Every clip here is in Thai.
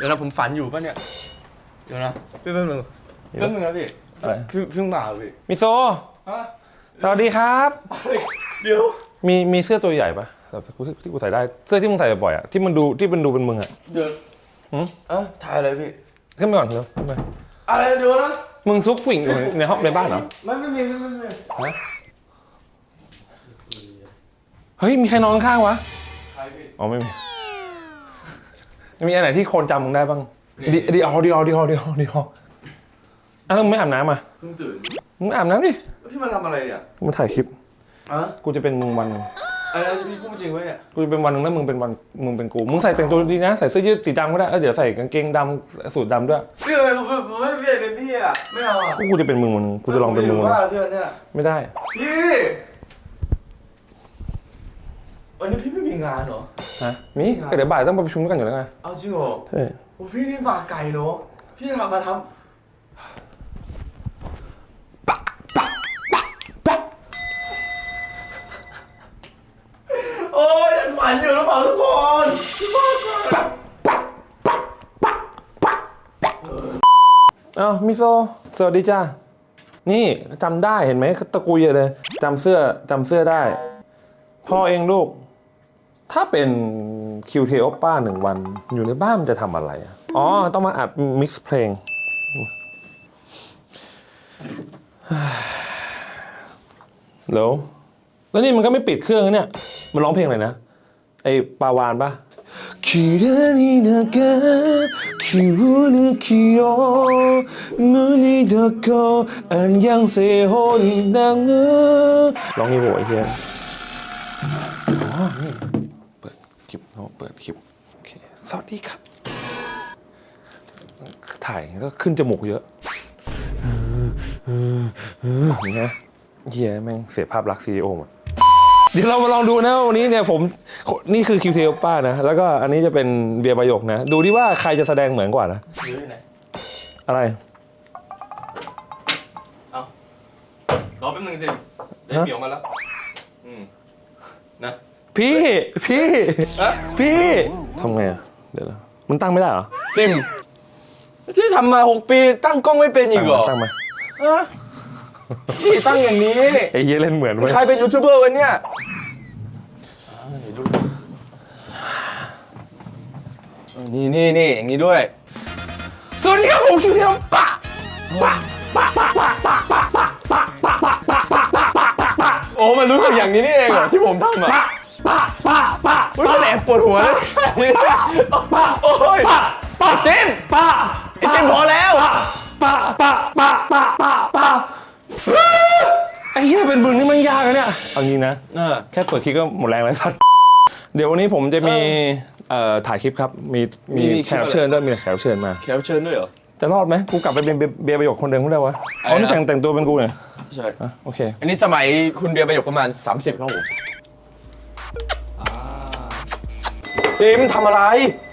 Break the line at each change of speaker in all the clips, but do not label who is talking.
อะไรอะเดี๋ยวนะผมฝันอยู่ป่ะเนี่ย เดี๋ยวนะพี่แป๊บนึงแป๊บนึงนะพี่
อะไร
พี่พี่เพิ่งมาเหรอพี่
มิโซ
ฮะ
สวัสดีครับ
เดี๋ยว
มีมีเสื้อตัวใหญ่ปะแบบที่กูใส่ได้เสื้อที่มึงใส่บ่อยๆอะที่มันดูที่มันดูเป็นมึงอะ
เดี๋ยว
หืม
เอ้าถ่ายอะไรพี่
ขึ้นไปก่อนเร็วขึ้นไป
อะไรเดี๋ยวนะ
มึงซุกผู้หญิงอยู่ในห้องในบ้านเหรอ
ไม่ไม่มีไม่ไม่ไม่
ฮะเฮ้ยมีใครนอนข้างๆวะ
ใครพี่
อ๋อไม่มี มีอันไหนที่คนจำมึงได้บ้างดีดีออดีออดีออดีออดีอออ้าวแล้วมึงไม่อาบน้ำอะ
เพิ่งตื่น
มึงอาบน้ำดิ
แล้วพี่มาทำอะไรเนี่ย
มึงถ่ายคลิป
อะ
กูจะเป็นมึงวันหนึ่ง
อะไรนะพี่พูดจริงไว้เนี่ย
กูจะเป็นวันหนึ่งแล้วมึงเป็นวันมึงเป็นกูมึงใส่แต่งตัวดีนะใส่เสื้อยืดสีดำก็ได้แล้วเดี๋ยวใส่กางเกงดำสูทดำด้วย
พี่อะไรผมผมไม่ไม่เป็นพี่อะไม่เอาอะ
กูจะเป็นมึงวันหนึงกูจะลองเป็นมึงวันห
ว่า
นึ่ง
พี่วันเนี่ย
ไม่ได้
พี่ วันนี้พี่ไม่มีงานเหรอ
ฮะมีก็เดี๋ยวบ่ายต้องไปประชุมด้วยกันอยู่แล้วไง
เอาจริงเหรอ
ใช่
โอ้พี่นี่มาไกลเนาะ พี่ทำมาทำโอ้ยยังฝันอยู่หรือเปล่าทุกคนพี่บ้าไกล
อ้าวมิโซสวัสดีจ้านี่จำได้เห็นไหมตะกุยเลยจำเสื้อจำเสื้อได้ พ่อเองลูก ถ้าเป็นคิวเทโอป้าหนึ่งวัน อยู่ในบ้านมันจะทำอะไรอะอ๋อ ต้องมาอัดมิกซ์เพลง แล้ว แล้วนี่มันก็ไม่ปิดเครื่องนะเนี่ย มันร้องเพลงอะไรนะ ไอ้ปาวานปะคิดานินากะคิวนุคิโยมุนิดะโกอันยังเซโฮนิดังเอร้องนี่โว้ยไอ้เฮียอ๋อนี่เปิด คลิปเขาเปิดคลิปโอเคสวัสดีครับ ถ่ายก็ขึ้นจมูกเยอะอย่างเงี้ยเฮียแม่งเสียภาพลักษณ์ซีโอหมดเดี๋ยวเรามาลองดูนะว่าวันนี้เนี่ยผมนี่คือคิวเทลป้านะ แล้วก็อันนี้จะเป็นเบียร์ประโยคนะ ดูดิว่าใครจะแสดงเหมือนกว่านะ
อยู่ที่ไหน
อะไร
เอารอแป๊บนึงสิเดี๋ยว
ฮะ
เหมียวมาแล้ว อืม นะ
พี่ พี่
อะ
พี่ ทำไงอะ เดี๋ยวนะมันตั้งไม่ได้เหรอ
ซิม ที่ทำมา6ปีตั้งกล้องไม่เป็นอีกเหรอ
ตั้งไหม
ฮะนี่ตั้งอย่างนี้
ไอ้เหี้ยเล่นเหมือนเว้ย
ใครเป็นยูทูบเบอร์วันเนี่ยนี่นี่นี่อย่างนี้ด้วย
สวัสดีครับผมคิวเทลป้า
โอ้มันรู้สึกอย่างนี้นี่เองเหรอที่ผมทำอะ
ป้าป้าป้า
อุ้ยมันแอบปวดหัวเลยโอ้ย
ป้า
ซิม
ป้า
ไอ้ซิมพอแล้ว
ป้าป้าป้าป้าป้าป้าไอ้เหี้ยเป็นมึงนี่มันยากอะเนี่ยเอางี้นะ
เออ
แค่เปิดคลิปก็หมดแรงแล้วสัตว์เดี๋ยววันนี้ผมจะมีเอ่อถ่ายคลิปครับ มีมี
มีค
แข
ลิป
ก
อะไร
รับเชิญด้วยมีแขกรับเชิญมา
แขกรับเชิญด้วยเหรอ
จะรอดไหมกูกลับไปเป็นเบียร์เบียร์ประโยคคนเดิมก็ได้วะอ๋อนี่
อะไรนะ
แต่งแต่งตัวเป็นกูเนี่ย
ใช่
อะโอเค
อันนี้สมัยคุณเบียร์ประโยคประมาณ 30 ครับผม ซิมทำอะไร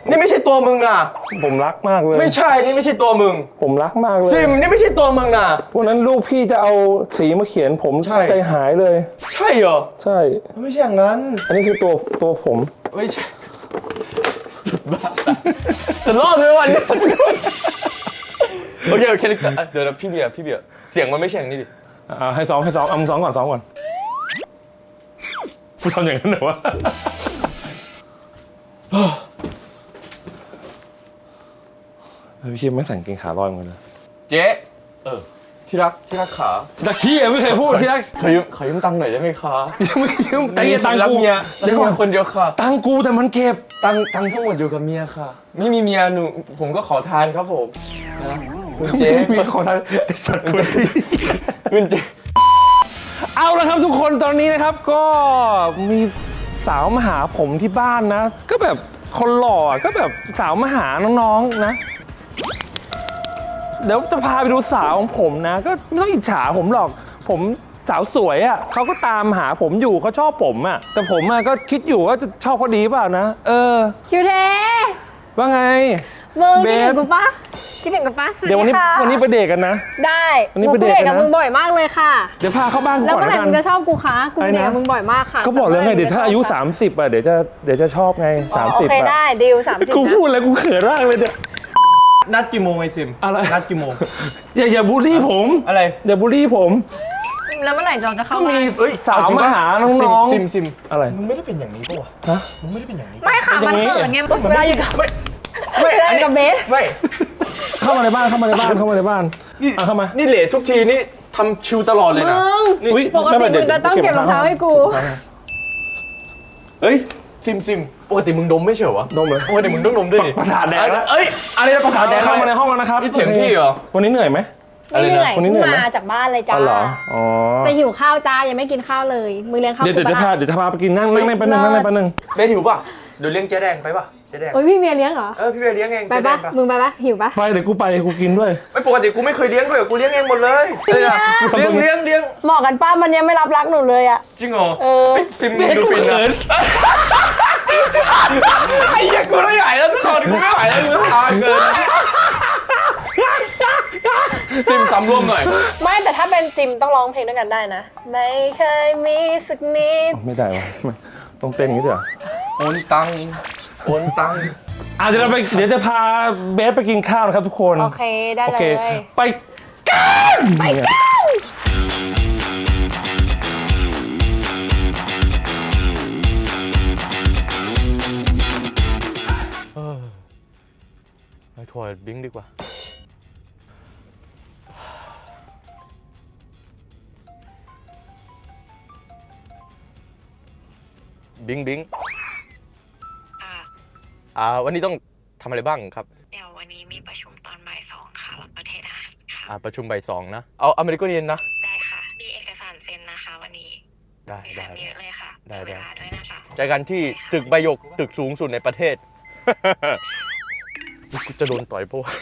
นี่ไม่ใช่ตัวมึงนะ
ผมรักมากเลย
ไม่ใช่นี่ไม่ใช่ตัวมึง
ผมรักมากเลย
ซิมนี่ไม่ใช่ตัวมึงนะ
วันนั้นลูกพี่จะเอาสีมาเขียนผม
ใช่
ใจหายเลย
ใช่เหรอ
ใช่
ไม่ใช่อย่างนั้น
อันนี้คือตัวตัวผม
ไม่ใช่บ้าจะรอดไหมวันนี้โอเคโอเคเดี๋ยวนะพี่เบียร์พี่เบียร์เสียงมันไม่ใช่อย่างนี้ดิ
อ่าให้ซ้อมให้ซ้อมเอามึงซ้อมก่อนซ้อมก่อนกูทำอย่างนั้นเหรอวะ เฮ้ยพี่คิดไม่ใส่กางเกงขาลอยเหมือนกันนะ
เจ๊เออที่รักที่รักขา
ตะขี้อะไม่เคยพูดที่แรก
ขอยืมขอยืมตังค์หน่อยได้ไหมคะ
ยังไม่ยืมแต่ยังตังค์
รัก
กู
เมียรั
เดี๋
ก
ยวก่
เมี
อน
ยคนเดียวค่ะ
ตังค์กูแต่มันเก็บ
ตังค์ตังค์ทั้งหมดอยู่กับเมียค่ะ ไม่มีเมียหนูผมก็ขอทานครับผมนะคุณเจ๊
มีคนทานไอ้สัตว์คนที่
คุณเจ๊
เอาละครับทุกคนตอนนี้นะครับก็มี สาวมาหาผมที่บ้านนะ ก็แบบคนหล่อก็แบบสาวมาหาน้องๆนะเดี๋ยวจะพาไปดูสาวของผมนะ ก็ไม่ต้องอิจฉาผมหรอก ผมสาวสวยอะ่ะเขาก็ตามหาผมอยู่เขาชอบผมอะ่ะ แต่ผมอะก็คิดอยู่ว่าจะชอบเขาดีเปล่านะ เออ
คิวเท
ว่าไง
มึง
เบ
คิด
ส
ถึงกูปะคิดถึงกันปะสวัส
เดี๋ยววัน
ดี
นี้
ค่ะ
วันนี้ไปเดทกันนะ
ได้
วันนี้
กู
ไปเดท
เดท
กั
กับ
นนะ
มึงบ่อยมากเลยค่ะ
เดี๋ยวพาเข้าบ้านกู
แล้ว
ก่อน
เมื่อไหร่
แล้วกัน
มึงจะชอบกูคะกู
อะไร
เดท
นะ
กับมึงบ่อยมากค่ะ
ก็บอกแล้วไง
แต่
เดี๋ยวถ้าอายุ 30อะเดี๋ยวจะเดี๋ยวจะชอบไง
อ๋อโอ
30
เค
อะ
ได้ดิวสามสิบ
กูพูดแล้วกูเขินมากเลยเนี่ย
นัดกี่โมงไอซิม
อะไร
นัดกี่โมง
อย่าอย่าบูลลี่ผม
อะไร
อย่าบูลลี่ผม
แล้วเมื่อไหร่เราจะเข้า
ก็มี
บ้าน
เอ้ย
สาว
เอจริง
มา
ปะ
หาน้องๆ
ซิมซิม
อะไร
มึงไม่ได้เป็นอย่างนี้ปะวะ
ฮะ
มึงไม่ได้เป็นอย่างนี้
ไม่ค่ะ
เป็นอ
มัน
ย่างนี้
เขินไงเวลาอยู่กับ
ไม่ ไม่
เวลา
อัน
อยู่
นี้
กับเบส
ไม่
เข้ามาในบ้านเข้ามาในบ้านเข้ามาในบ้าน
นี่
อะเข้ามา
นี่เลททุกทีนี่ทำชิวตลอดเลย
มึ
นะ
ง
นี่
อุ๊ย
ปกติ
ไม่เป็นไร
มึงจะต้อง
ดี๋ยว
เก็บรองเท้าให้กู
เอ้ยซิมซิมปกติมึงดมไม่ใช่เหรอวะ
ดมเลย
ปกติมึงต้องดมด้วยดิ
ประสาทแดกแล้ว
เอ้ยอะไรนะประสาทแดก
เข้ามาในห้องแล้วนะครับ
นี่เถียงพี่เหรอ
วันนี้เหนื่อยไหม
ไม่เหนื่อย
วันนี้เหนื่อยไหม
มาจากบ้านเลยจ้า
อ๋อเหรออ๋อ
ไปหิวข้าวจ้ายังไม่กินข้าวเลยมึงเลี้ยงข้าว
เดี๋ยว
กู
เดี๋ยวจะ
ปะ
พา
ล่ะ
เดี๋ยวจะพาไปกินนั่งนั่งในแป๊บนึง
เลิศ
นั่งในแป๊บนึง
เบสหิวป่ะ เดี๋ยวเลี้ยงเจ๊แดงไปป่ะเจ๊แดง
โอ้ยพี่เมียเลี้ยงเหรอ
เออพี่เบสเลี้ยงเอง
ไป
เจ๊แด
ปะ
งป่ะ
มึงไปปะหิวปะ
ไปเดี๋ยวกูไปกูกินด้วย
ไม่ปกติกูไม่เคยเลี้ยงด้วยกูเลี้ยงเองหมดเลย
จริงอะ
เลี้ยงเลี้ยงเลี้ยง
เหมาะกันป้ามันยังไม่รับรักหนูเลยอะ
จริงเหรอ
เออ
ฮ้ยซิมมึงดูฟินนะไอ้เหี้ยกูไม่ไหวแล้วทุกคนกูไม่ไหวแล้วมึงทาเกินซิมซ้ำร่วมหน่อย
ไม่แต่ถ้าเป็นซิมต้องร้องเพลงด้วยกันได้นะ ไม่เคยมีสักนิด
ไม่ได้วะไม่ ต้องเต้นอย่างนี้เดี๋ยว
โอนตังโอนตัง
อะเดี๋ยวเราไปเดี๋ยวจะพาเบสไปกินข้าวนะครับทุกคน
โอเคได้
โอ
เล
เค
ย
ไปกันไปกัน
ไปถอยบิงดีกว่า บิงบิง
อะ
อ่าวันนี้ต้องทำอะไรบ้างครับ
เดี๋ยววันนี้มีประชุมตอนบ่ายสองค่ะรับประเทศอาหารค่ะ
อ่าประชุมบ่ายสองนะ เอาอเมริกาเรียนนะ
ได้ค่ะ มีเอกสารเซ็นนะคะ วันนี้
ได้
มี
ได้
เซ็นเยอะเลยค่ะ
ได้
เว
ได้
ลาด้วยนะคะ
เจอกันที่ตึกใบหยกตึกสูงสุดในประเทศ กูจะโดนต่อยปะวะ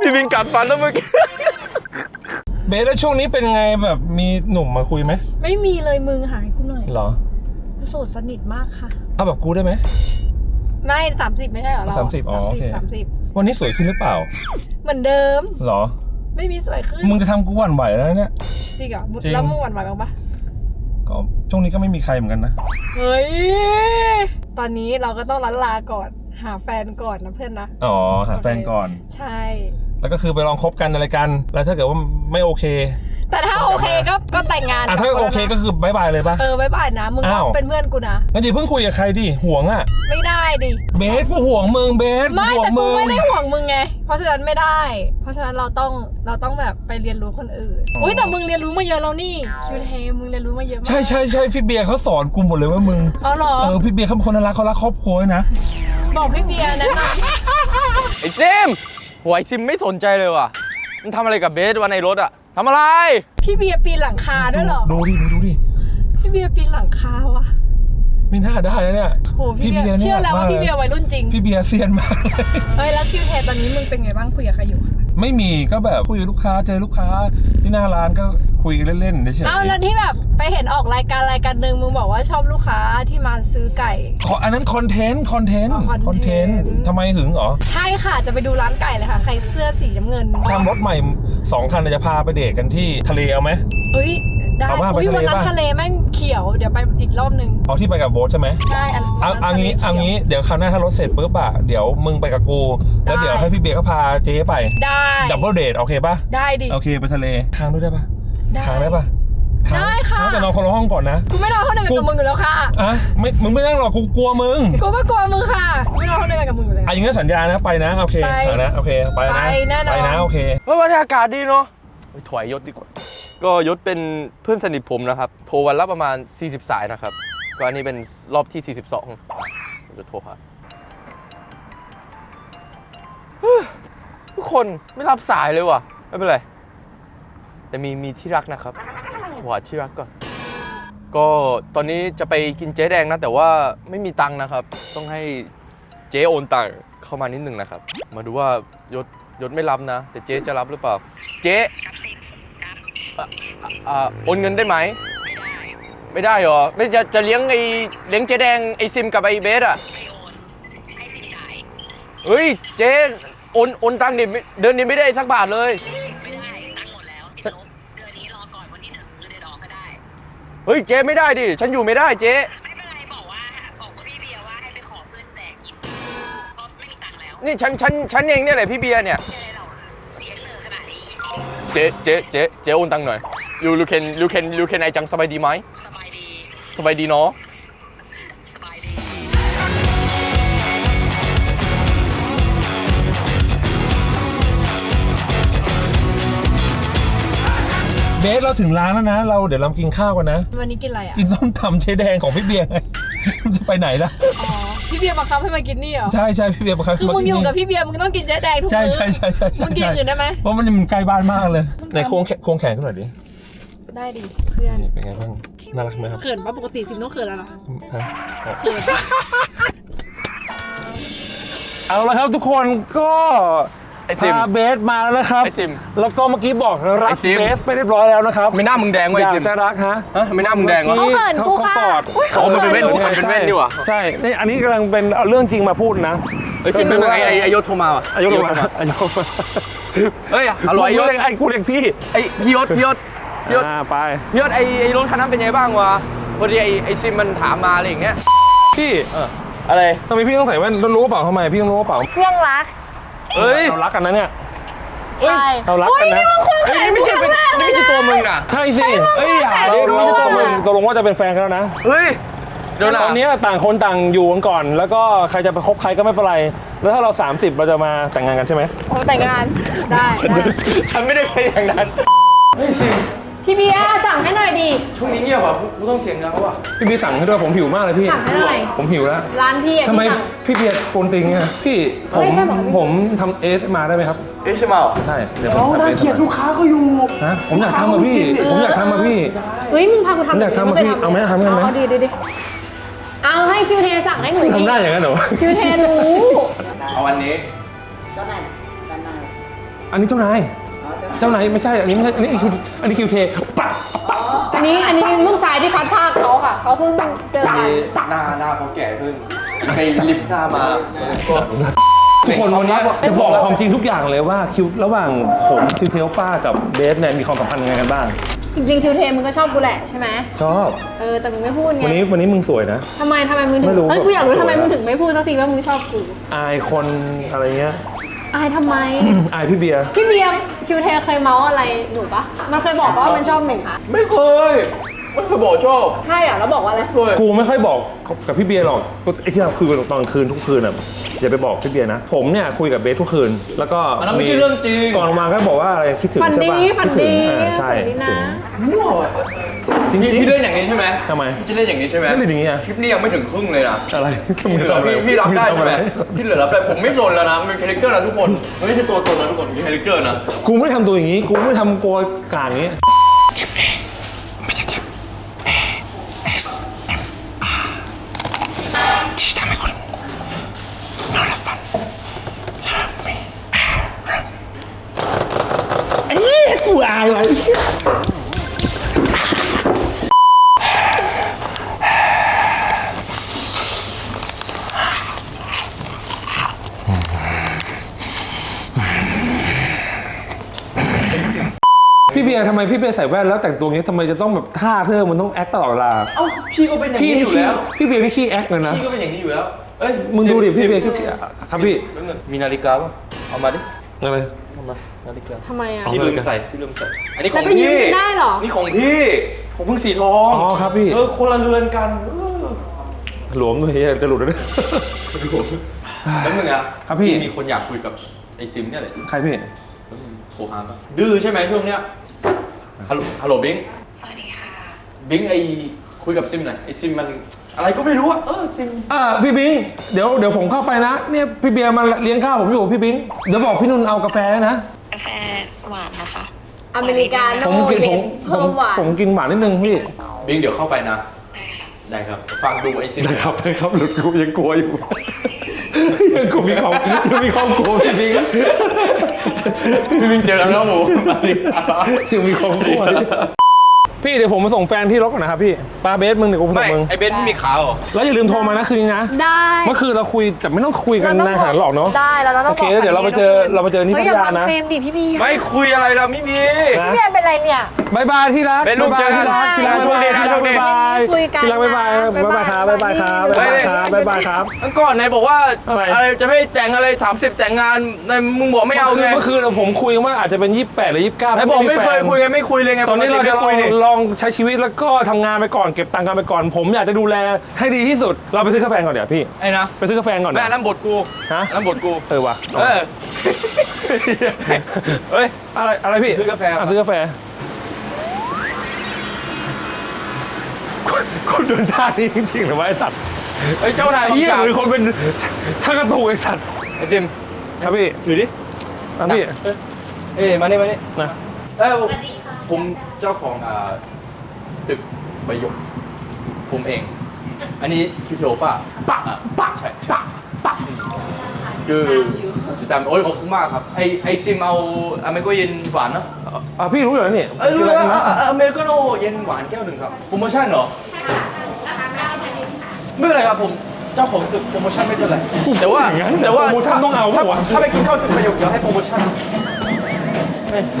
พี่บิงกัดฟันแล้วเมื่อกี้
เบสแล้วช่วงนี้เป็นไงแบบมีหนุ่มมาคุยไหม
ไม่มีเลยมึงหายกูหน่อย
เหรอ
กูโสดสนิทมากค่ะ
เอาแบบกูได้ไหม
ไม่สามสิบไม่ใช่เหรอเรา
สามสิบอ๋อโอเค
สามสิบ
วันนี้สวยขึ้นหรือเปล่า
เหมือนเดิม
เหรอ
ไม่มีสวยขึ้น
มึงจะทำกูหวั่นไหวแล้วเนี่ย
จริงเหรอ
จริง
แล้วมึงหวั่นไหวบ้างปะ
ก็ช่วงนี้ก็ไม่มีใครเหมือนกันนะ
เฮ้ยตอนนี้เราก็ต้องลันลาก่อน หาแฟนก่อนนะเพื่อนนะ
อ๋อหาแฟนก่อน
ใช่
แล้วก็คือไปลองคบกันอะไรกัน แล้วถ้าเกิดว่าไม่โอเค
แต่ถ้าโอเคก็ก็แต่งงาน
อะถ้า
กับน
โอเคก็
นะ
คือบายบายเลยปะ
เออบายบายนะ มึงก็
อ้าว
เป็นเพื่อนกูนะ
งั้นอย่าเพิ่งคุยกับใครดิห่วงอะ
ไม่ได้ดิ
เบสกูห่วงมึงเบส
ไม่
ห่ว
แต่
ง
กู
มึง
ไม่ได้ห่วงมึงไง เพราะฉะนั้นไม่ได้ เพราะฉะนั้นเราต้องเราต้องแบบไปเรียนรู้คนอื่น
อ๋ออุ้
อุ้ยแต่มึงเรียนรู้มาเยอะแล้วนี่คิวเทมึงเรียนรู้มาเยอะมาก
ใช่ใช่ใช่พี่เบียร์เขาสอนกูหมดเลยว่ามึง
เอาเหรอ
เออพี่เบียร์เขาเป็นคนน่ารักเขารักครอบครัวด้วยนะ
บอกพี่เบียร์นะน
ไอ้ซิม หวยซิมไม่สนใจเลยว่ะ มันทำอะไรกับเบสวันในรถอะทำอะไรำ
พี่เบียร์ปีนหลังคาด้วยเหรอ
ดูดิมึงดูดิ
พี่เบียร์ปีนหลังคาวะ
ไม่น่าได้นะเนี่ย
โหพี่เบียร์
นี่
เชื่อแล้วว่า
มา
พี่เบียร์วัยรุ่นจริง
พี่เบียร์เซียนมากเลย
เฮ้ยแล้วคิวเทตอนนี้มึงเป็นไงบ้างคุยกับใครอยู่คะ
ไม่มีก็แบบคุยกับลูกค้าเจอลูกค้าที่หน้าร้านก็ คุยกันเล่นๆเฉย
เอ้าแล้วที่แบบไปเห็นออกรายการรายการหนึ่งมึงบอกว่าชอบลูกค้าที่มาซื้อไก่
ๆขออันนั้นคอนเทนต์คอนเทนต์
อ๋อ
คอนเทน
content
ต์ทำไมหึงเหรอ
ใช่ค่ะจะไปดูร้านไก่เลยค่ะ ใครเสื้อสีน้ำเงิน
ทำรถใหม่สองคันจะพาไปเดทกันที่ทะเลเอาไหม
เอ้ยได้
เอาว่าไป
อุ้ย
ทะเล
วันนั้น
ป่ะ
ทะเลแม่งเขียวเดี๋ยวไปอีกรอบหนึ่ง
เอาที่ไปกับโบ๊ทใช่ไหม
ใช่อัน
เอา
วันนั้น
เอางี้
ทะลขียว
เอางี้เดี๋ยวคราวหน้าถ้ารถเสร็จปุ๊บอะเดี๋ยวมึงไปกับกู แล้ว
ได้
เดี๋ยวให้พี่เบียร์ก็พาเจ๊ไป
ได้
ดับเบิลเดทโอเคปะ
ได้ดิ
โอเคไปทะเลค้างด้วยได้ปะ
ได้
ค้างได้ปะค้าง
ได้ค่ะ
ค้างแต่นอนคนละห้องก่อนนะ
กูไม่นอนห้องเดียวกันกับมึงอยู่แล้วค่ะ
อะไม่มึงไม่นั่งหรอกกูกลัวมึง
กูก็กลัวมึงค่ะ ไม่นอนห้องเดียวกันกับมึงอยู่แล้ว
อะอย่างงั้นสัญญานะไปนะโอเค
ไป
เอานะโอเคไปนะ
ไปแน่นอน
ไปนะโอเค
เฮ้ยวันนี้อากาศดีเนาะไปถอยยศดีกว่า ก็ยศเป็นเพื่อนสนิทผมนะครับ โทรวันละประมาณ 40 สายนะครับ ก็อันนี้เป็นรอบที่ 42ผมจะโทรหาเฮ้ยทุกคนไม่รับสายเลยว่ะ ไม่เป็นไร แต่มีมีที่รักนะครับหวาที่รักก่อนก็ตอนนี้จะไปกินเจ๊แดงนะ แต่ว่าไม่มีตังค์นะครับ ต้องให้เจ๊โอนตังค์เข้ามานิดหนึ่งนะครับ มาดูว่ายศยศไม่รับนะ แต่เจ๊จะรับหรือเปล่า เจ๊
กับซิมรับ
อะอะอะโอนเงินได้ไหม
ไม่ได้
ไม่ได้เหรอ ไม่จะจะเลี้ยงไอ้เลี้ยงเจ๊แดงไอ้ซิมกับไอ้เบสอะ
ไปโอนให้ซิมจ่าย
เฮ้ยเจ๊โอนโอนตังค์ดิไม่เดือนนี้ไม่ได้สักบาทเลย ฮ้ยเจ๊ไม่ได้ดิ ฉันอยู่ไม่ได้เจ๊
ไม่เป็นไรบอกว่าบอกพี่เบียร์ว่าให้ไปขอเพื่อนแจกอีกเพราะไม่มีตังค์แล้ว
นี่ฉันฉันฉันเองเนี่ยแหละพี่เบียร์เนี่ย
ไม่ได้หรอกเสียเหลือขนาดนี้
เจ๊เจ๊เจ๊เจ๊โอนตังค์หน่อยยูลูเคนลูเคนลูเคนไอจังสบายดีไหม
สบายดี
สบายดีเนาะ
เบสเราถึงร้านแล้วนะ เราเดี๋ยวเรากินข้าวกันนะ
วันนี้กินอะไรอะ
กินส้มตำเชแดงของพี่เบียร์ไงจะไปไหนล่ะ
อ๋อ พี่เบียร์บังคับให้มากินนี่เหรอ
ใช่ใช่พี่เบียร์บังคับ
คือมึงาอยู่
ที่นี่
กับพี่เบียร์มึงต้องกินเจ๊แดงทุก
ใช่
มื้อ
ใช่ใช่ใช่ใช่
มึงกิน
ใช่
อื่นได้ไหม
เพราะมันมันใกล้บ้านมากเลยในโค้งแขโค้งแขนขึ้นหน่อยดิ
ได้ดิเพื่อน
นี่เป็นไงบ้าง น่ารักไหมครับ
เขินปะปกติซิมต้องเขินแล้วเหรอ
ฮะเอาละครับทุกคนก็
ไอซิม
พาเบสมาแล้วนะครับ
ไอซิม
แล้วก็เมื่อกี้บอกรั
ไอ้
ก
ซิม
เบสไปเรียบร้อยแล้วนะครับ
ไม่หน้ามึงแดงเว้ย
อยา
ซิ
ก
ม
จะรักฮะ
ฮะไม่หน้ามึงแดงวะ
มื่อ
เขาเขิน
เขา
กู
เขา
ค่ะ
กอด
อุ๊ย
อ๋อมันเป็นเว้น
ขา
มันเป็นเว้นดีกว่า
ใช่นี่อันนี้กำลังเป็นเอาเรื่องจริงมาพูดนะ
เฮ้ยซิมไม่เป็นไรไอไอยศโทรมาว่ะ
อายุ
ยศ
มา
โทรมา
อายุมา
เฮ้ยฮัลโหลไอยศ
เรีกไอ้กูเรียกพี่
ไอพี่ยศพี่ยศพี่ยศ
อ่าไป
พี่ยศไอไอรถคันนั้นเป็นไงบ้างวะพอดีไอไอซิมมันถามมาอะไรอย่างเงี้ย
พี่
เอออะไร
ทำไมพี่ต้องใส่แว่นแล้วรู้กระเปล่าทำไมพี่ต้องรู้กระเป๋า
เครื่องรัก
เฮ้ย
เรารักกันนะเนี่ย
เฮ้ย
ใช่
เรารักกันนะ
เฮ้ยนี่ไม่ใช่เป็นนี่ไม่ใช่ตัวมึงนะ
ใช่สิ
เฮ้ยอย่า
เรา
ดิ
เรา
ไม่ใช่
ต
ตัว
กล
มึ
ง
ง
ตกลงว่าจะเป็นแฟนกันแล้วนะ
เฮ้ย เดี๋ยวนะ
ตอนนี้ต่างคนต่างอยู่กันก่อน แล้วก็ใครจะไปคบใครก็ไม่เป็นไร แล้วถ้าเรา 30 เราจะมาแต่งงานกันใช่ไหม
โอ้แต่งงานได้ได้
ฉันไม่ได้เป็นอย่างนั้นเฮ้ยซิม
พี่เบียร์สั่งให้หน่อยดิ
ช่วงนี้เงียบว่ะกูกูต้องเสียงดังว่ะ
พี่บีสั่งให้ด้วยผมหิวมากเลยพี่
สั่งให้หน่อย
ผมหิวแล้ว
ร้านพี่อะ
ทำไม
ที่สั่ง
พี่เบียร์โกนติงเนี่ยพี่ผม
ไม่ใช่หรอ
ผมทำเอสมาได้ไหมครับ
เอ๊ะใช่เมา
ใช่เดี๋ยวผ
เขา
มทำ
น่า
ASMR
เกลียดลูกค้าเขาอยู่
ฮะผมอยากทำมาพี่ผมอยากทำมาพี่
เฮ้ยมึงพากูทำ
ผมอยากทำอะพี่เอาไหมทำไหม
เอาดีดีดีเอาให้คิวเทสั่งให้หนู
ทำได้อย่างนั้นเหรอ
คิวเทรู้
เอาวันนี้
อันนี้เจ้านาย เจ้านายไม่ใช่อันนี้ไม่ใช่อันนี้คิวอันนี้คิวเทปัก
อันนี้อันนี้ลูกชายที่พัดภาคเขาค่ะ เขาเพิ่งเจอกัน
มีหน้าหน้าเขาแก่ขึ้นไปลิฟต์หน้ามาก็
ทุกคนวันนี้จะบอกความจริงทุกอย่างเลยว่าคิวระหว่างผมคิวเทลป้ากับเบสเนี่ยมีความสัมพันธ์ยังไงกันบ้าง
จริงๆคิวเทมึงก็ชอบกูแหละใช่ไหม
ชอบ
เออแต่มึงไม่พูดไง
วันนี้วันนี้มึงสวยนะ
ทำไมทำไมมึงถึ
ไม่
ง
รู้
เฮ้ยกูอยากรู้
แบบ
ทำไม
สวยอะ
มึงถึงไม่พูดสักทีว่ามึงชอบกู
อายคนอะไรเงี้ย
อายทำไม
อายพี่เบียร์
พี่เบียร์คิวเทเคยเมาส์อะไรหนูปะมันเคยบอกว่ามันชอบหนู
ไม่เคยไม่เคยบอกชอบ
ใช่เหรอแล้วบอกว่าอะไร
เคย
กูไม่ค่อยบอกกับพี่เบียร์หรอกไอ้ที่เราคุยกันตอนกลางคืนทุกคืนอะอย่าไปบอกพี่เบียร์นะ ผมเนี่ยคุยกับเบสทุกคืน แล้วก็
อันนั้นไม่ใช่เรื่องจริง
ก่อนออกมาก็บอกว่าอะไรคิดถึง
ฝัน
ใช่
ดี
ปะ
ฝัน
คิดถึ
ดี
งอ่าใช่
ฝันดี
คิด
นะ
ถึง
มั่วว่ะ
จริง
พี่
ๆ
พี่เล่นอย่างนี้ใช่ไหม
ทำไม
พี่จะเล่นอย่างนี้ใช่ไหม
ไม่ได้อย่างนี้อะ
คลิปนี้ยังไม่ถึงครึ่งเลยนะ
อะไร
ที่เหลือพี่พี่รับได้ใช่ไหมที่เหลือรับได้ผมไม่สนแล้วนะมันเป็นคาแรคเตอร์นะทุกคนมันไม่ใช่ตัวตนนะทุกคนเป็นคาแรคเตอร์นะ
กูไม่ได้ทำตัวอย่างนี้กูไม่ได้ทำกลัวกลางอย่างนี้ ไอ้เหี้ยกูอายว่ะ พี่เบียร์ทำไมพี่เบียร์ใส่แว่นแล้วแต่งตัวอย่างนี้ทำไมจะต้องแบบท่าเธอมันต้องแอคตลอดเวลา
เอ้าพี่ก็เป็นอย่าง
พี่
นี้อยู่แล้ว
พี่เบียร์นี่ขี้แอคเลยนะ
พี่ก็เป็นอย่างนี้อยู่แล้วเอ้ย
มึงดูดิ
สิ
พี่เบียร์
สิ
ขี้ครับพี่
แป๊บนึงมีนาฬิกาป่ะเอามาดิ
อะไร
เอามานาฬิกา
ทำไมอะ
พี่ลืมใส่พี่ลืมใส่อันนี้ข
แล้
อ
ว
ง
ไปยื
พี่
มไม่ได้เหรอ
นี่ของพี่ของพึ่งสีทอง
อ๋อครับพี่
เออคนละเรือนกันเออ
หลวมเลยเฮียจะหลุดแล้วเนี่ย
แล้วมึงอะ
ครับพี่
มีคนอยากคุยกับไอซิมเนี่ยแหละ
ใครพี่
โทรหาปะดื้อใช่ไหมช่วงเนี้ยฮัลโหลฮัลโหลบิง
สวัสดีค่ะ
บิงไอคุยกับซิมหน่อยไอซิมมันอะไรก็ไม่รู้อะเออซิม
อ่าพี่บิงเดี๋ยวเดี๋ยวผมเข้าไปนะ เนี่ยพี่เบียร์มาเลี้ยงข้าวผมอยู่พี่บิงเดี๋ยวบอกพี่นุ่นเอากาแฟนะ
กาแฟหวานนะคะ
อเมริกา
ผม
โน่
กิน
เย็
ผม
น
ผ
เพิ่
ม
มหวาน
ผมกินหวานนิดนึงพี่
บิงเดี๋ยวเข้าไปนะ
ได้ค่ะ
ได้ครับฝากดูไอซิม
ได้ครับได้ครับหลุดกูยังกลัวอยู่ ยังกูมีความยังมีความกลัวพี่บิง
พี่บิงเจอกันแล้วหมู
ยังมีความกลัวอยู่ พี่เดี๋ยวผมมาส่งแฟนที่รถก่อนนะครับพี่ปาเบสมึงเดี๋ยวกูมาส่
ไม่
งมึง
ไอเบนซ์มีขาเหรอ
แล้วอย่าลืมโทรมานะคืนนี้นะ
ได้
เมื่อคืนเราคุยแต่ไม่ต้องคุยกัน
ต้
นานขนาดนั้นหรอกเนาะ
ได้แล้วเราต้อง
โอเค
บก
เดี๋ยวเราไปเจอเราไปเจอที่
ฮ้
พัทยานะ
อเฟรมดิพี่เบียร์
ไม่คุยอะไรเราไม่มี
นะ
พี่เบียร์เป็นไรเนี่ย
บายบายที่รัก
เป็นลูก
บ๊ายบาย
เจอกัน
ที่รักที่รัก
โชคดีนะโชคดี
บ๊ายบาย
คุยกัน
ที่รักบ๊ายบาย
นะ
บ๊ายบายครับบ๊ายบายครับบ๊ายบายครับบ๊ายบายครับ
อันก่อนนายบอกว่า
อะไร
จะไม่แต่งอะไร 30 แต่งงานนายมึงบอกไม่เอาไง
เมื่อคืนผมคุยกันว่าอาจจะเป็น 28 หรือ 29
นายบอกไม่เคยคุยไงไม่คุยเลยไง
ตอนนี้
ป
เรา
ก
จะล
ไม่
อง
คุยนี่
ลองใช้ชีวิตแล้วก็ทำงานไปก่อนเก็บตังค์กันไปก่อน ผมอยากจะดูแลให้ดีที่สุด เราไปซื้อกาแฟก่อนเดี๋ยวพี่
ไอ้นะ
ไปซื้อกาแฟก่อน
แม่
เดี๋ยว
น้ำบทกู
ฮะ
น้ำบทกู
เออว่ะ
เออ เฮ้ย
อะไรอะไรพี่
ซื้อกาแฟะ
ซื้อกาแฟคนเดินท่านี้จริงๆหรือว่าไอ้สัตว์
เฮ้ย เจ้านาย
ไอ้
ของ
เหี้ย
จ่า
หรือคนเป็นช่างกระตูกไอ้สัตว์
ไอ้ซิม
ครับพี่
ถือดิ
ครับพี่
เอ้ยมานี่มานี่
นะ
เออ ผม เจ้าของอ่าตึกประโยคผมเอง อันนี้คิวเทโอป่ะปะปะใช่ปะปะคือติดตามโอ้ยขอบคุณมากครับ ไอไอซิมเอาอเมริกาเย็นหวานเนาะ
อะพี่รู้อยู่แล้วนี่
เอ้ยรู้
กิน
แล้ว
อะไรนะ
อะอเมริกาโน่เย็นหวานแก้วหนึ่งครับโปรโมชั่นเหรอไม่เป็นไรครับผมเจ้าของตึกโปรโมชั่นไม่เป็นไรแต่ว่า
อย่างนั้น
แต่ว่า
โปรโมชั่นต้องเอา
ถ้า
ปะวะ
ถ้าไปกินข้าวตึกประโยคเดี๋ยวให้โปรโมชั่น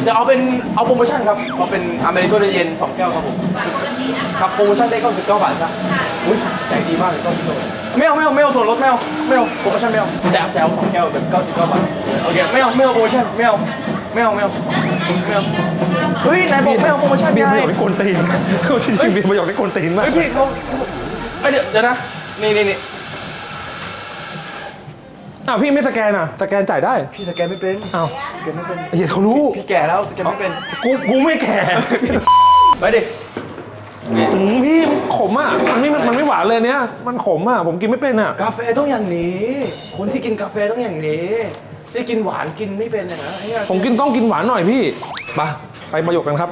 เดี๋ยวเอาเป็นเอาโปรโมชั่นครับเอาเป็นอเมริกาโน่เย็นสองแก้วครับผมครับโปรโมชั่นได้99บาทครับอุ้ยใจดีมากเลย99บาทไม่เอาไม่เอาไม่เอาส่วนลดไม่เอาไม่เอาโปรโมชั่นไม่เอาแต่เอาแต่เอาสองแก้วแบบ99บาทโอเคไม่เอาไม่เอาโปรโมชั่นไม่เอาไม่เอาไม่เอาไม่เอาเฮ้ยนายบอกไม่เอาโปรโมชั่น
มี
ไง
ประโยชน์ได้โกนตีนเขาจริงๆมีประโยชน์ได้โกนตีนมาก
เฮ้ยพี่เขาเอ้ยเดี๋ยวเดี๋ยวนะนี่นี่นี่
อ้าวพี่ไม่สแกนอะ สแกนจ่ายได้
พี่สแกนไม่เป็น
อ้าว
สแกนไม่เป็น
เฮียเขารู้
พี่แก่แล้วสแกนไม่เป็น
กูกูไม่แก่
ไปดิ
อืมพี่มันขมอะ มันไม่ มันไม่หวานเลยเนี้ย มันขมอะ ผมกินไม่เป็นอะ
กาแฟต้องอย่างนี้ คนที่กินกาแฟต้องอย่างนี้ที่กินหวานกินไม่เป็นนะนะไอ้เหี้ย
ผมกินต้องกินหวานหน่อยพี่มาไปประโยคกันครับ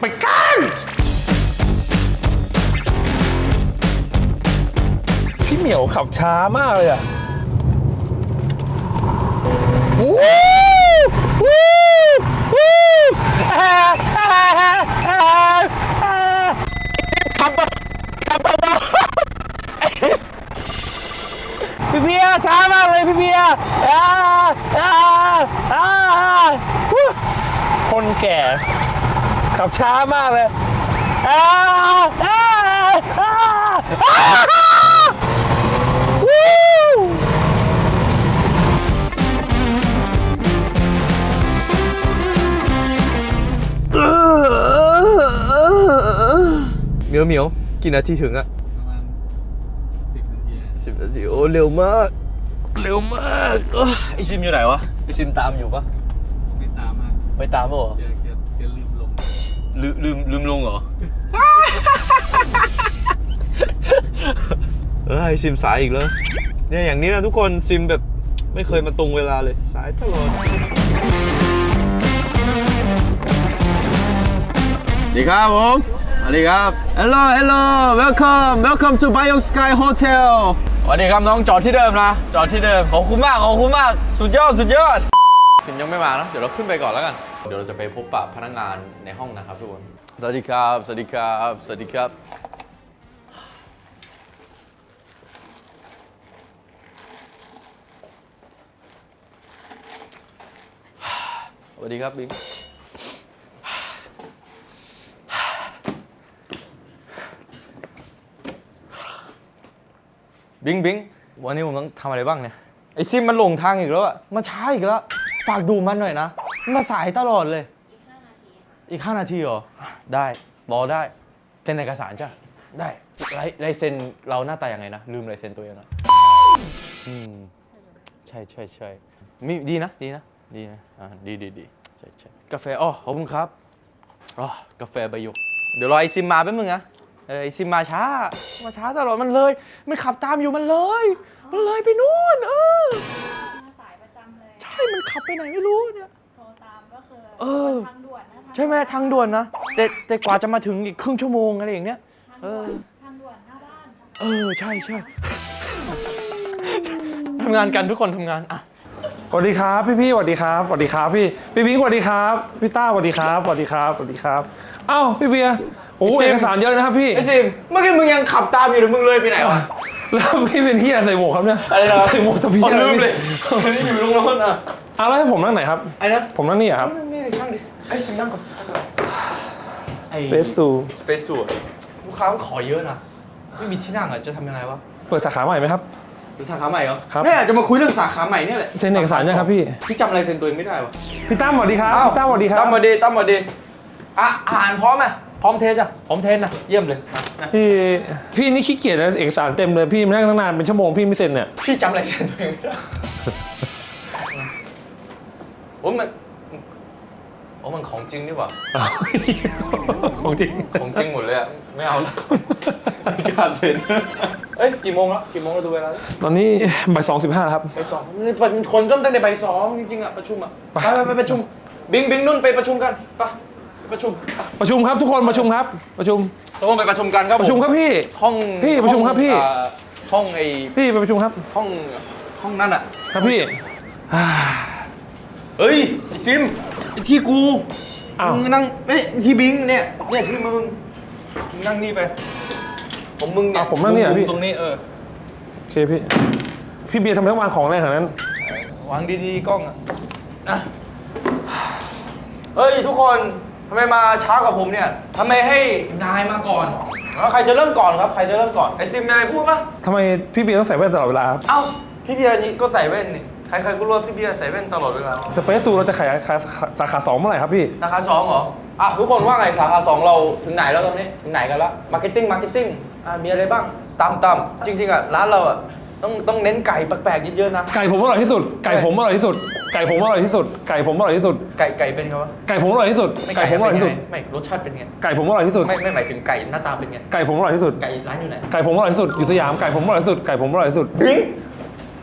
ไปกันพี่เหมียวขับช้ามากเลยอะวู้วู้วู้อ่าอ่าอ่าอ่าอ่า
ขับขับเบา
พี่เบียร์ช้ามากเลยพี่เบียร์อาอาอาคนแก่ ขับช้ามากเลยอ่าอ่า
เหมียวเหมียวกี่นาทีถึงอะ
ประมาณสิบนาที
สิบนาทีโอ้เร็วมาก เร็วมากโอ้ยไอซิมอยู่ไหนวะไอซิมตามอยู่ปะ
ไม่ตามมาก
ไม่ตามปะเหรอ
แกแกแกลืมลง
ลืมลืมลืมลงเหรอ เออไอซิมสายอีกแล้วเนี่ยอย่างนี้นะทุกคนซิมแบบไม่เคยมาตรงเวลาเลย สายตลอด ดีครับผมสวัสดีครับ Hello Hello Welcome Welcome to Bayok Sky Hotel สวัสดีครับน้องจอดที่เดิมนะ จอดที่เดิม ขอบคุณมาก ขอบคุณมาก สุดยอด สุดยอดซิมยังไม่มานะ เดี๋ยวเราขึ้นไปก่อนแล้วกัน เดี๋ยวเราจะไปพบปะพนักงานในห้องนะครับทุกคน สวัสดีครับ สวัสดีครับ สวัสดีครับ สวัสดีครับบิง บิงบิงวันนี้ผมต้องทำอะไรบ้างเนี่ย ไอซิมมันหลงทางอีกแล้วอะมาช้าอีกแล้ว ฝากดูมันหน่อยนะมันมาสายตลอดเลย อีก5นาทีเหรอ ได้ รอได้เซ็นเอกสารจ้ะ ได้ลายลายเซ็นเราหน้าตายังไงนะ ลืมลายเซ็นตัวเองนะอืมใช่ใช่ใช่มีดีนะ ดีนะ ดีนะ อ่า ดีดีดีใช่ใช่กาแฟอ๋อขอบคุณครับอ๋อกาแฟใบหยก เดี๋ยวรอไอซิมมาแป๊บนึงนะ เออไอซิมมาช้า มาช้าตลอดมันเลย มันขับตามอยู่มันเลย มันเลยไปนู่น เออ
มาสายประจำเลย
ใช่ มันขับไปไหนไม่รู้เนี่ย
โทรตามก็คือ
เออ
ทางด่วนนะ
ใช่ไหมทางด่วนนะแต่แต่กว่าจะมาถึงอีกครึ่งชั่วโมงอะไรอย่างเนี้ย
ทาง
เอ
ด่ว
อ
นทางด่วนหน้าบ้าน
เออ ใช่ใช่ทำงานกันทุกคนทำงานอะ
สวัสดีครับพี่พี่ๆสวัสดีครับสวัสดีครับพี่พี่พิงค์สวัสดีครับพี่ต้าสวัสดีครับสวัสดีครับสวัสดีครับอ้าวพี่เบียร์โอ้
ไอ้ซิม
เอกสารเยอะนะครับพี่
ไอ้ซิมเมื่อกี้มึงยังขับตามอยู่หรือมึงเลยไปไหนวะ
แล้วพี่เป็นที่อะไรใส่หมวกครับเนี่ย
อะไรนะ
ใส่หมวกทะเบีย
อ๋อน
อะไร
ลืม
พี่
เลยนี่อยู่ลงรถอะ
อะแล้วให้ผมนั่งไหนครับ
ไอ้นะ
ผมนั่งนี่เหรอครับ
นี่ดิข้างดิไอ้ซิมนั่งก่อนนั่งก่อนไอ้
เฟสซู
สเปซสูลูกค้ามันขอเยอะนะไม่มีที่นั่งอะจะทำยังไงวะ
เปิดสาขาใหม่ไหมครับ
หรือ สาขาใหม่เหรอ
ครับ
เนี่ยจะมาคุยเรื่องสาขาใหม่เนี่ยแหละ
เซ็นเอกสารยังครับพี่
พี่จำอะไรเซ็นตัวเองไม่ได้วะ
พี่ตั้มสวัสดีครับ
อ้าว
พี่ตั้มสวัสดีครับ
ตั้มมาดีตั้มมาดีอะอาหารพร้อมไหมพร้อมเทสอะพร้อมเทสนะเยี่ยมเลยมานะ
พี่พี่นี่ขี้เกียจนะเอกสารเต็มเลยพี่มานั่งตั้งนานเป็นชั่วโมงพี่ไม่เซ็นเนี่ย
พี่จำอะไรเซ็นตัวเองไม่ได้โอ้มัน โอ้มันของจริงนี่หว่า
ของจริง
ของจริงหมดเลยอะไม่เอาแล้วไม่กล้าเซ็นเอ้ยกี่โมงแล้วกี่โมงแล้วดูเวลาแล้ว
ตอนนี้บ่ายสองสิบห้าครับ
ไปสองนี่เป็นคนก็ตั้งแต่บ่ายสองจริงๆอะประชุมอะไปไปไปประชุม บิงบิงนุ่นไปประชุมกันไปไปประชุมไป
ประชุมครับทุกคนประชุมครับ ประชุม
ต้องไปประชุมกันครับ
ประชุมครับพี่
ห้อง
พี่ประชุมครับพี่
ห้องอ่าห้องไอ้
พี่ไปประชุมครับ
ห้องห้องนั่นอะ
ครับพี่อ่า
เฮ้ยไอ้ซิมไอ้ ที่กู
อ้าว
มึงนั่งเอ้ยที่บิงเนี่ยเนี่ยที่มึงมึงนั่งนี่ไปผมมึงเนี่ย
อะผมนั่งนี่เหรอพี่
ตรงนี้เออ
โอเคพี่ พี่เบียร์ทำไมต้องวางของแรงขนาดนั้น
วางดีๆกล้องอะอะเฮ้ยทุกคนทำไมมาช้ากว่าผมเนี่ยทำไมให้นายมาก่อนแล้วใครจะเริ่มก่อนครับใครจะเริ่มก่อนไอซิมมีอะไรพูดปะ
ทำไมพี่เบียร์ต้องใส่แว่นตลอดเวลาครับ
เอ้าพี่เบียร์นี่ก็ใส่แว่นนี่ ใครๆก็รู้ว่าพี่เบียร์ใส่แว่นตลอดเวลา
สเปซซูเราจะขยายสาขาสองเมื่อไหร่ครับพี่
สาขาสองเหรอ อะ ทุกคนว่าไงสาขาสองเราถึงไหนแล้วตอนนี้ ถึงไหนกันแล้วมาร์เก็ตติ้งมาร์เก็ตติ้งอะมีอะไรบ้างตามตามจริง ๆ อะ ร้านเราอะ ต้องต้องเน้นไก่แปลกๆเยอะๆนะ
ไก่ผมอร่อยที่สุด ไก่ผมอร่อยที่สุด ไก่ผมอร่อยที่สุด ไก่ผมอร่อยที่สุด
ไก่ไก่เป็นไงวะ
ไก่ผมอร่อยที่สุด
ไม่
ไก่ผมอร่อยที่สุด
เป็นไงไม่รสชาติเป็นไง
ไก่ผมอร่อยที่สุด
ไม่ไม่หมายถึงไก่หน้าตาเป็นไง
ไก่ผมอร่อยที่สุด
ไก่ร้านอยู่ไหน
ไก่ผมอร่อยที่สุด อยู่สยาม ไก่ผมอร่อยที่สุด ไก่ผมอร่อยที่สุด
บิง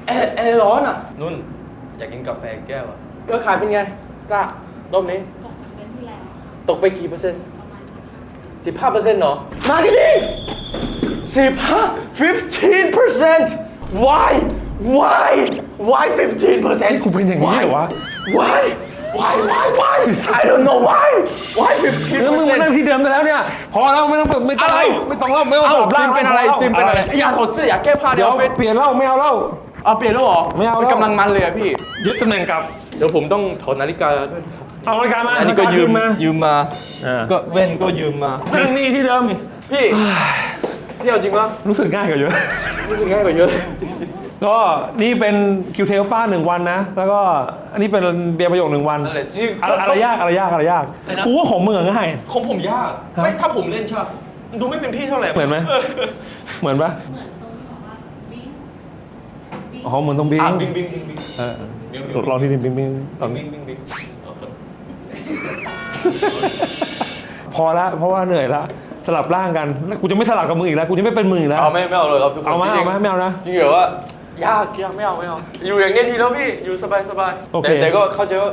แอร์แอร์ร้อนอะนุ่น อยากกินกาแฟแก้วอะยอดขายเป็นไงกล้ารอบนี้
ตกจากเดือนที่แล้ว
ตกไปกี่เปอร์เซ็นต์
ประมาณ
สิบห้าเปอร์เซ็นต์เหรอ มาที่นี่สิบห้า fifteen percent why why why fifteen percent
กูเป็นอย่างนี้เหรอวะ
why why why why I don't know why why fifteen
แล้วมึงมา
percent
นั่งที่เดิมได้แล้วเนี่ย พอแล้วไม่ต้องไม่ต้อง
อะไร
ไม่ต้องเล่าไม่ต้อง
เอ้า
สลับ
ซิ
ร่าง
มเป็นอะไร
พแล้ว
ซิมเป็นอะไร อย่าถอดเสื้ออย่าแก้ผ้าใน
เดี๋
อ
ยว
อฟฟิศ
เปลี่ยนเล่าไม่เอาเล่า
เอาเปลี่ยนแล้วเหรอ
ไม่เอาแล้ว
นกำลังมันเลยอะพี่
ยึดตำแหน่งกลับ
เดี๋ยวผมต้องถอดนาฬิกาด้วยนะครับ
เอานาฬิกามา
อันนี้ก็ยืม
นาฬิกาคืนมา
ยืมมา
อ่า
ก็เว้นก็ยืมมา
นั่งนี่ที่เดิม
พี่ พี่เอาจริงปะ
รู้สึกง่ายกว่าเยอะ
รู้สึกง่ายกว่าเยอะจริง
ก็นี่เป็นคิวเทลป้าหนึ่งวันนะ แล้วก็อันนี้เป็นเบียร์ประโยคหนึ่งวัน
ๆนั่นแหละจริง
อะไรอะไรยากอะไรยากอะไรยาก
อะไรนะ
กูว่าของมึงอะง่าย
ของผมยาก
ฮะ
ไม่ถ้าผมเล่นชอบมันดูไม่เป็นพี่เท่าไหร่
เหมือนไหม เหมือนปะ
เหมือนตรงที่บอกว่าบิงบิง
อ๋อเหมือนตรงบิง
อะบิงบิงบิงบิง
เออ
บิงบิง
ลองที่ดิบิงบิงลอง
บิ
ดิ
งบิงบิงเอาคน
พอละเพราะว่าเหนื่อยละสลับร่างกันแล้วกูจะไม่สลับกับมึงอีกแล้วกูจะไม่เป็นมึงอีกแล้ว
เอาไม่ไม่เอาเลยครับทุกคน
เอาไหม
จริง
เอาไหมไม่เอานะ
จริงเหรอว่ายากยากไม่เอาไม่เอาอยู่อย่างนี้ทีแล้วพี่อยู่สบายสบาย
โอเค
แต่แต่ก็เข้าใจว่า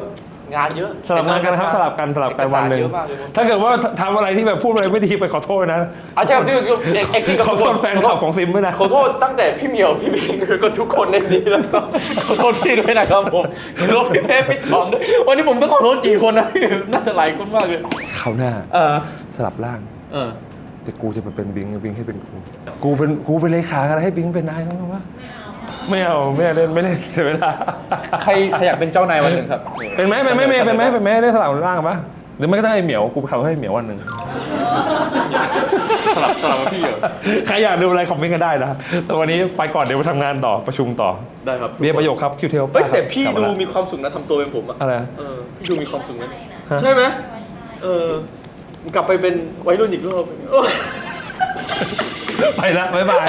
งานเยอะ
สลับงานกันครับสลับกันสลับกันวันหนึ่ง
เอกสารเยอะมากเลย
ถ้าเกิดว่าทำอะไรที่แบบพูดอะไรไม่ดีไปขอโทษนะ
อะใช่ครับจริงจริงเอกเอกที่กับ
ขอโทษแฟนคลับของซิมด้วยนะ
ขอโทษตั้งแต่พี่เหมียวพี่บิงคือก็ทุกคนในนี้แล้วก็ขอโทษพี่ด้วยนะครับผมแล้วพี่เพชรพี่ถอนด้วยวันนี้ผมต้องขอโทษกี่คนนะพี่น่าจะหลายคนมากเลย
เขาวหน้า
เออ
สลับร่าง
เออ
แต่กูจะไปเป็นบิงบิงให้เป็นกู กูเป็นกูเป็นเลขาอะไรให้บิงเป็นนายเขาวะไม่เอา ไม่เอาเล่นไม่เล่นเสียเวลา
ใครใครอยากเป็นเจ้านายวันหนึ่งครับ
เป็นไหมเป็นไหมเมย์เป็นไหมเป็นไหมได้สลับร่างปะหรือไม่ก็ได้เหมียวกูเขาให้เหมียววันหนึ่ง
สลับสลับกับพี่เหรอ
ใครอยากดูอะไรคอมเมนต์กันได้นะแต่วันนี้ไปก่อนเดี๋ยวไปทำงานต่อประชุมต่อ
ได้ครับ
เบียร์ประโยคครับคิวเทล
เฮ้ยแต่พี่ดูมีความสุขนะทำตัวเป็นผมอะ
อะไร
เออพี่ดูมีความสุขนะ
ฮะ
ใช่ไหมเออกลับไปเป็นวัยรุ่นอีกรอบ
ไปละบ๊ายบาย